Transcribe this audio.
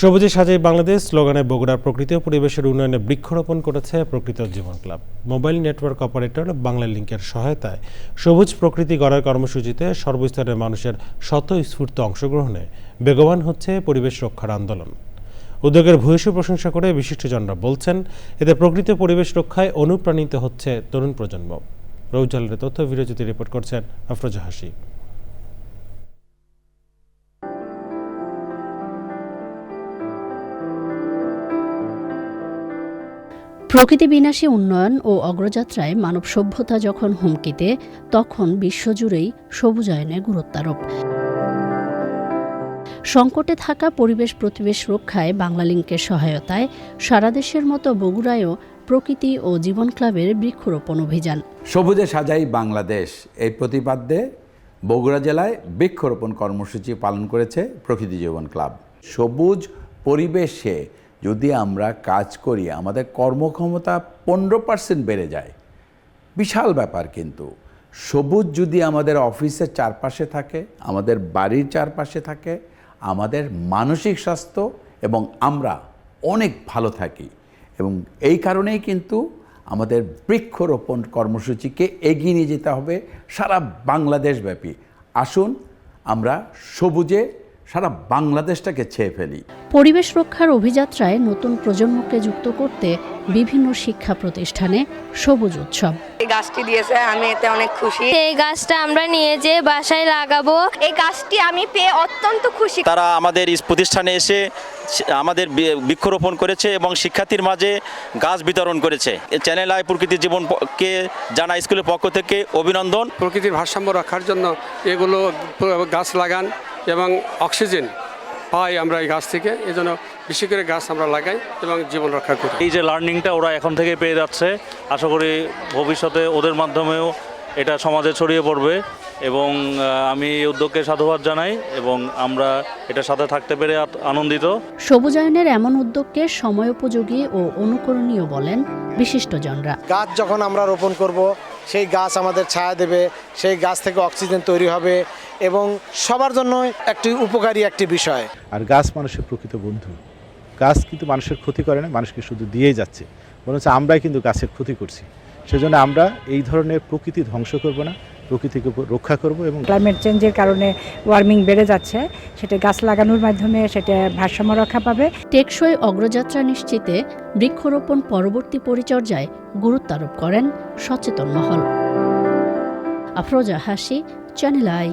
সবুজে সাজাই বাংলাদেশ স্লোগানে বগুড়ার প্রকৃতি ও পরিবেশের উন্নয়নে বৃক্ষরোপণ করেছে প্রকৃত জীবন ক্লাব। মোবাইল নেটওয়ার্ক অপারেটর বাংলা লিংকের সহায়তায় সবুজ প্রকৃতি গড়ার কর্মসূচিতে সর্বস্তরের মানুষের স্বতঃস্ফূর্ত অংশগ্রহণে বেগবান হচ্ছে পরিবেশ রক্ষার আন্দোলন। উদ্যোগের ভূয়সী প্রশংসা করে বিশিষ্টজনরা বলছেন, এতে প্রকৃতি পরিবেশ রক্ষায় অনুপ্রাণিত হচ্ছে তরুণ প্রজন্ম। রৌজালের তথ্য বিরোচিত রিপোর্ট করছেন আফরোজা হাসি প্রকৃতি বিনাশী উন্নয়ন ও অগ্রযাত্রায় মানব সভ্যতা যখন হুমকিতে, তখন বিশ্বজুড়েই সবুজায়নে গুরুত্বারোপ। সংকটে থাকা পরিবেশ প্রতিবেশ রক্ষায় বাংলালিংকের সহায়তায় সারা দেশের মতো বগুড়ায়ও প্রকৃতি ও জীবন ক্লাবের বৃক্ষরোপণ অভিযান। সবুজে সাজাই বাংলাদেশ। এই প্রতিপাদ্যে বগুড়া জেলায় বৃক্ষরোপণ কর্মসূচি পালন করেছে প্রকৃতি জীবন ক্লাব। সবুজ পরিবেশে যদি আমরা কাজ করি, আমাদের কর্মক্ষমতা পনেরো পার্সেন্ট বেড়ে যায়। বিশাল ব্যাপার কিন্তু। সবুজ যদি আমাদের অফিসের চারপাশে থাকে, আমাদের বাড়ির চারপাশে থাকে, আমাদের মানসিক স্বাস্থ্য এবং আমরা অনেক ভালো থাকি। এবং এই কারণেই কিন্তু আমাদের বৃক্ষরোপণ কর্মসূচিকে এগিয়ে নিয়ে যেতে হবে সারা বাংলাদেশ ব্যাপী আসুন, আমরা সবুজে সারা বাংলাদেশটাকে ছেয়ে ফেলি। পরিবেশ রক্ষার অভিযাত্রায় নতুন প্রজন্মকে যুক্ত করতে বিভিন্ন শিক্ষা প্রতিষ্ঠানে সবুজ উৎসব। এই গাছটি দিয়েছে আমি এতে অনেক খুশি। এই গাছটা আমরা নিয়ে যে বাসায় লাগাবো। এই গাছটি আমি পেয়ে অত্যন্ত খুশি। তারা আমাদের ইস প্রতিষ্ঠানে এসে আমাদের বৃক্ষরোপণ করেছে এবং শিক্ষার্থীর মাঝে গাছ বিতরণ করেছে। চ্যানেল আই প্রকৃতির জীবনকে জানা স্কুলের পক্ষ থেকে অভিনন্দন। প্রকৃতির ভারসাম্য রক্ষার জন্য এগুলো গাছ লাগান। এবং অক্সিজেন পাই আমরা এই গাছ থেকে। এজন্য বেশি করে গাছ আমরা লাগাই এবং জীবন রক্ষা করি। এই যে লার্নিংটা ওরা এখন থেকে পেয়ে যাচ্ছে আশা করি ভবিষ্যতে ওদের মাধ্যমেও এটা সমাজে ছড়িয়ে পড়বে এবং আমি এই উদ্যোগকে সাধুবাদ জানাই এবং আমরা এটার সাথে থাকতে পেরে আনন্দিত। সবুজায়নের এমন উদ্যোগকে সময়োপযোগী ও অনুকরণীয় বলেন বিশিষ্টজনরা। গাছ যখন আমরা রোপণ করব সেই গাছ আমাদের ছায়া দেবে সেই গাছ থেকে অক্সিজেন তৈরি হবে এবং সবার জন্য একটি উপকারী একটি বিষয়। আর গাছ মানুষের প্রকৃত বন্ধু। গাছ কিন্তু মানুষের ক্ষতি করে না মানুষকে শুধু দিয়েই যাচ্ছে। বরঞ্চ আমরাই কিন্তু গাছের ক্ষতি করছি। সেজন্য আমরা এই ধরনের প্রকৃতি ধ্বংস করব না প্রকৃতিকে রক্ষা করব এবং ক্লাইমেট চেঞ্জের কারণে ওয়ার্মিং বেড়ে যাচ্ছে সেটা গাছ লাগানোর মাধ্যমে সেটা ভারসাম্য রক্ষা পাবে। টেকসই অগ্রযাত্রা নিশ্চিতে বৃক্ষরোপণ পরবর্তী পরিচর্যায় গুরুত্ব আরোপ করেন সচেতন মহল। আফরোজা হাসি চ্যানেল আই